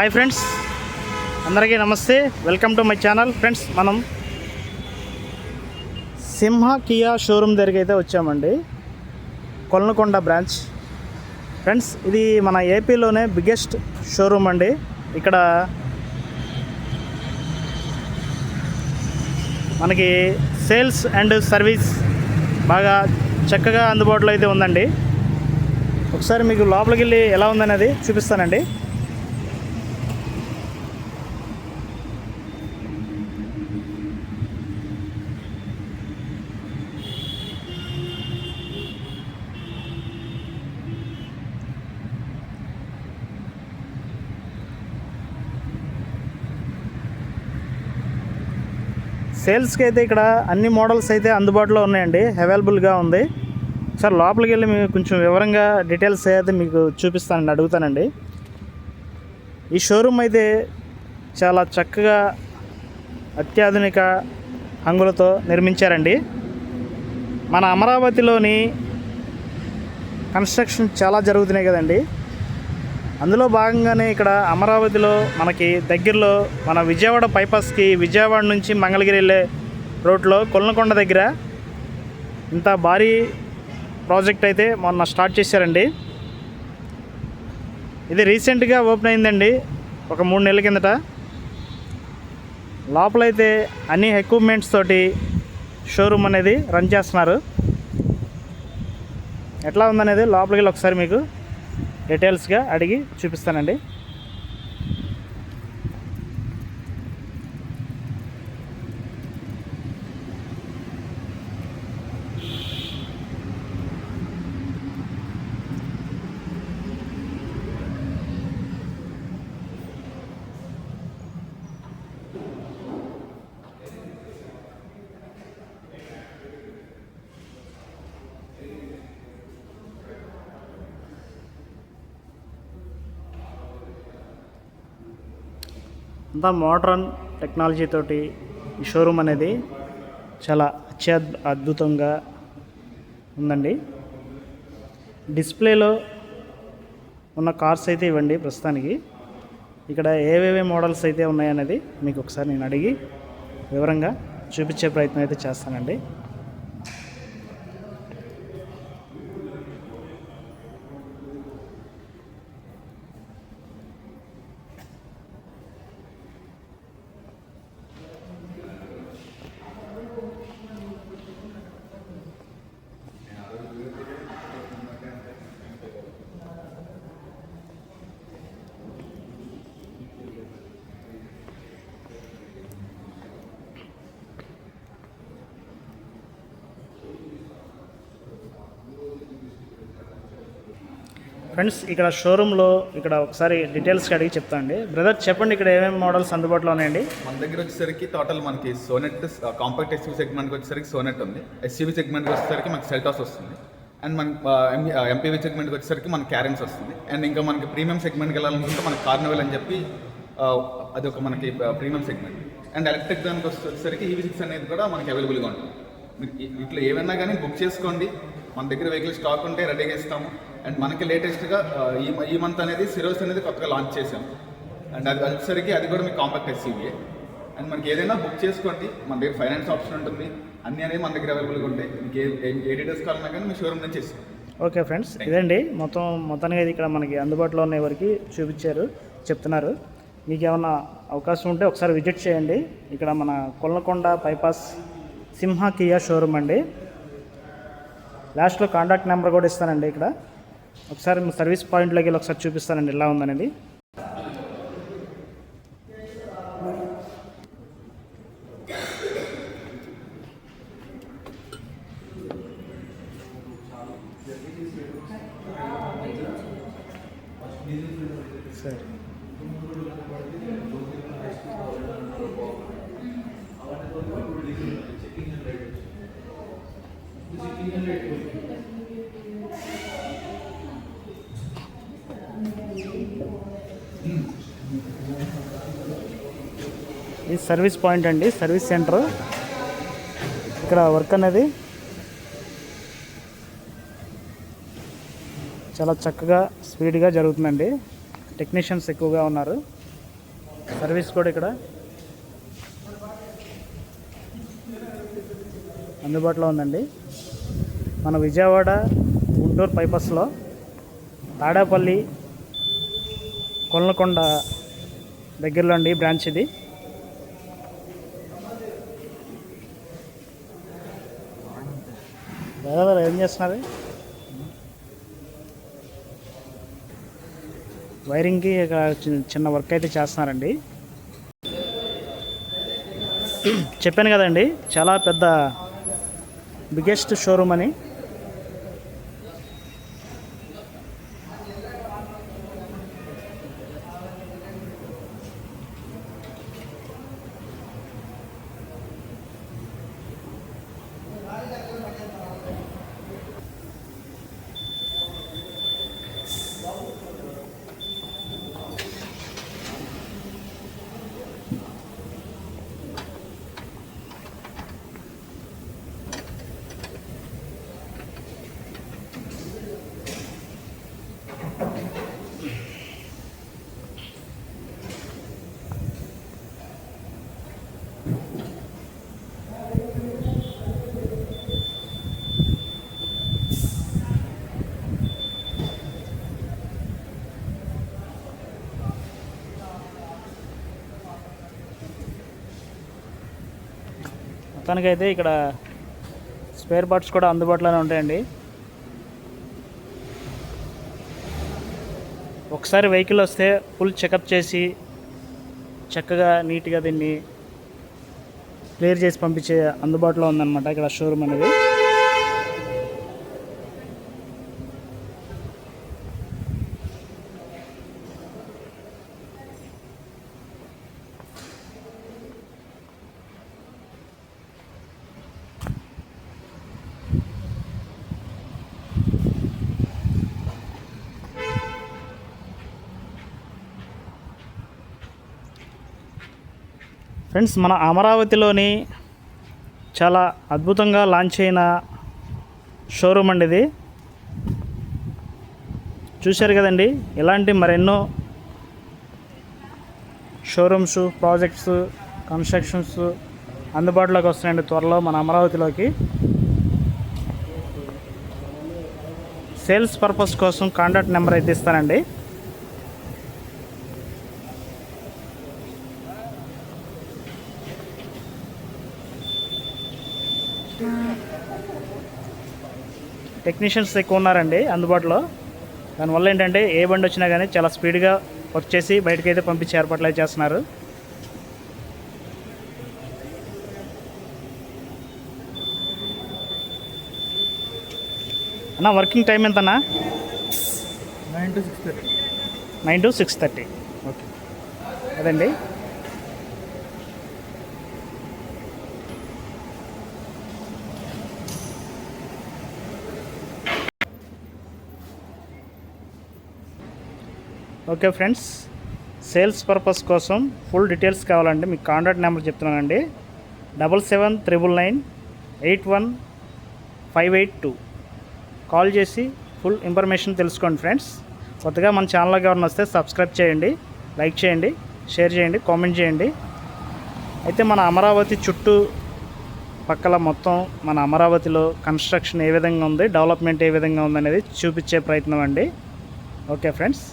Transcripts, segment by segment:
Hi friends. అందరికీ నమస్తే. Welcome to my channel. Friends మనం సింహ కియా షోరూమ్ దగ్గరికి అయితే వచ్చామండి. కొలనకొండ బ్రాంచ్. ఫ్రెండ్స్ ఇది మన ఏపీలోనే బిగ్గెస్ట్ షోరూమ్ అండి. ఇక్కడ మనకి సేల్స్ అండ్ సర్వీస్ బాగా చక్కగా అందుబాటులో అయితే ఉందండి. ఒకసారి మీకు లోపలికి వెళ్ళి ఎలా ఉందనేది చూపిస్తానండి. సేల్స్కి అయితే ఇక్కడ అన్ని మోడల్స్ అయితే అందుబాటులో ఉన్నాయండి అవైలబుల్గా ఉంది. సార్ లోపలికి వెళ్ళి మీకు కొంచెం వివరంగా డీటెయిల్స్ అయితే మీకు చూపిస్తానండి అడుగుతానండి. ఈ షోరూమ్ అయితే చాలా చక్కగా అత్యాధునిక హంగులతో నిర్మించారండి. మన అమరావతిలోని కన్స్ట్రక్షన్ చాలా జరుగుతున్నాయి కదండి. అందులో భాగంగానే ఇక్కడ అమరావతిలో మనకి దగ్గరలో మన విజయవాడ బైపాస్కి విజయవాడ నుంచి మంగళగిరి వెళ్ళే రోడ్లో కొల్లకొండ దగ్గర ఇంత భారీ ప్రాజెక్ట్ అయితే మొన్న స్టార్ట్ చేశారండి. ఇది రీసెంట్గా ఓపెన్ అయిందండి ఒక మూడు నెలల కిందట. లోపలైతే అన్ని ఎక్విప్మెంట్స్ తోటి షోరూమ్ అనేది రన్ చేస్తున్నారు. ఎట్లా ఉందనేది లోపలికి వెళ్ళి ఒకసారి మీకు డీటెయిల్స్గా అడిగి చూపిస్తానండి. అంతా మోడ్రన్ టెక్నాలజీ తోటి ఈ షోరూమ్ అనేది చాలా అత్యద్ అద్భుతంగా ఉందండి. డిస్ప్లేలో ఉన్న కార్స్ అయితే ఇవ్వండి ప్రస్తుతానికి. ఇక్కడ ఏవేవి మోడల్స్ అయితే ఉన్నాయనేది మీకు ఒకసారి నేను అడిగి వివరంగా చూపించే ప్రయత్నం అయితే చేస్తానండి. ఫ్రెండ్స్ ఇక్కడ షోరూంలో ఇక్కడ ఒకసారి డీటెయిల్స్కి అడిగి చెప్తా అండి. బ్రదర్ చెప్పండి ఇక్కడ ఏమేమి మోడల్స్ అందుబాటులో ఉన్నాయండి? మన దగ్గర వచ్చేసరికి టోటల్ మనకి సోనెట్ కాంపాక్ట్ ఎస్యూవీ సెగ్మెంట్కి వచ్చేసరికి సోనెట్ ఉంది. ఎస్యూవీ సెగ్మెంట్కి వచ్చేసరికి మనకి సెల్టాస్ వస్తుంది. అండ్ మన ఎంపీవీ సెగ్మెంట్కి వచ్చేసరికి మనకి క్యారెన్స్ వస్తుంది. అండ్ ఇంకా మనకి ప్రీమియం సెగ్మెంట్కి వెళ్ళాలనుకుంటే మనకి కార్నివల్ అని చెప్పి అది ఒక మనకి ప్రీమియం సెగ్మెంట్ అండ్ ఎలక్ట్రిక్ దానికి వచ్చేసరికి ఈవీ సిక్స్ అనేది కూడా మనకి అవైలబుల్గా ఉంటుంది. ఇట్లా ఏమైనా కానీ బుక్ చేసుకోండి. మన దగ్గర వెహికల్ స్టాక్ ఉంటే రెడీగా ఇస్తాము అండ్ మనకి లేటెస్ట్గా ఈ ఈ మంత్ అనేది సిరోస్ అనేది కొత్తగా లాంచ్ చేసాం అండ్ అది వచ్చేసరికి అది కూడా మీకు కాంపాక్ట్ ఎస్సీవీఏ అండ్ మనకి ఏదైనా బుక్ చేసుకోండి. మన దగ్గర ఫైనాన్స్ ఆప్షన్ ఉంటుంది. అన్నీ అనేవి మన దగ్గర అవైలబుల్గా ఉంటాయి. మీకు ఏ ఏ- డీటెయిల్స్ కావాలన్నా కానీ మీ షోరూమ్ నుంచి ఇస్తాం. ఓకే ఫ్రెండ్స్ ఇదండి. మొత్తం మొత్తానికి ఇది ఇక్కడ మనకి అందుబాటులో ఉన్న వరకు చూపించారు చెప్తున్నారు. మీకు ఏమన్నా అవకాశం ఉంటే ఒకసారి విజిట్ చేయండి. ఇక్కడ మన Kollakonda bypass Simha Kia showroom అండి. లాస్ట్లో కాంటాక్ట్ నెంబర్ కూడా ఇస్తానండి ఇక్కడ. ఒకసారి సర్వీస్ పాయింట్లోకి వెళ్ళి ఒకసారి చూపిస్తానండి ఎలా ఉందనేది. ఇది సర్వీస్ పాయింట్ అండి సర్వీస్ సెంటర్. ఇక్కడ వర్క్ అనేది చాలా చక్కగా స్పీడ్గా జరుగుతుందండి. టెక్నీషియన్స్ ఎక్కువగా ఉన్నారు. సర్వీస్ కూడా ఇక్కడ అందుబాటులో ఉందండి. మన విజయవాడ గుంటూరు పైపస్లో తాడేపల్లి కొల్లకొండ దగ్గరలో అండి బ్రాంచ్ ఇది. బ్రదర్ ఏం చేస్తున్నారు? వైరింగ్కి చిన్న వర్క్ అయితే చేస్తున్నారండి. చెప్పాను కదండి చాలా పెద్ద బిగ్గెస్ట్ షోరూమ్ అని. మొత్తానికైతే ఇక్కడ స్పేర్ పార్ట్స్ కూడా అందుబాటులోనే ఉంటాయండి. ఒకసారి వెహికల్ వస్తే ఫుల్ చెకప్ చేసి చక్కగా నీట్గా దీన్ని క్లియర్ చేసి పంపించే అందుబాటులో ఉందన్నమాట ఇక్కడ షోరూమ్ అనేది. ఫ్రెండ్స్ మన అమరావతిలోని చాలా అద్భుతంగా లాంచ్ అయిన షోరూమ్ అండి ఇది. చూశారు కదండి ఇలాంటి మరెన్నో షోరూమ్స్ ప్రాజెక్ట్స్ కన్స్ట్రక్షన్స్ అందుబాటులోకి వస్తున్నాయండి త్వరలో మన అమరావతిలోకి. సేల్స్ పర్పస్ కోసం కాంటాక్ట్ నెంబర్ అయితే ఇస్తానండి. టెక్నీషియన్స్ ఎక్కువ ఉన్నారండి అందుబాటులో. దానివల్ల ఏంటంటే ఏ బండి వచ్చినా కానీ చాలా స్పీడ్గా వర్క్ చేసి బయటకైతే పంపించే ఏర్పాట్లు అయితే చేస్తున్నారు. అన్న వర్కింగ్ టైం ఎంతన్నా? Nine to six thirty. Nine to six thirty. Okay. అదండి. ఓకే ఫ్రెండ్స్ సేల్స్ పర్పస్ కోసం ఫుల్ డీటెయిల్స్ కావాలంటే మీకు కాంటాక్ట్ నెంబర్ చెప్తున్నానండి. Double seven triple nine eight one five eight two call చేసి ఫుల్ ఇన్ఫర్మేషన్ తెలుసుకోండి friends. కొత్తగా మన ఛానల్కి ఎవరిని వస్తే సబ్స్క్రైబ్ చేయండి లైక్ చేయండి షేర్ చేయండి కామెంట్ చేయండి. అయితే మన అమరావతి చుట్టూ పక్కల మొత్తం మన అమరావతిలో కన్స్ట్రక్షన్ ఏ విధంగా ఉంది డెవలప్మెంట్ ఏ విధంగా ఉందనేది చూపించే ప్రయత్నం అండి. Okay friends.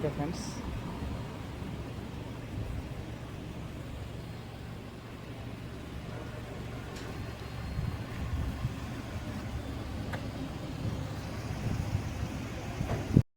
Okay friends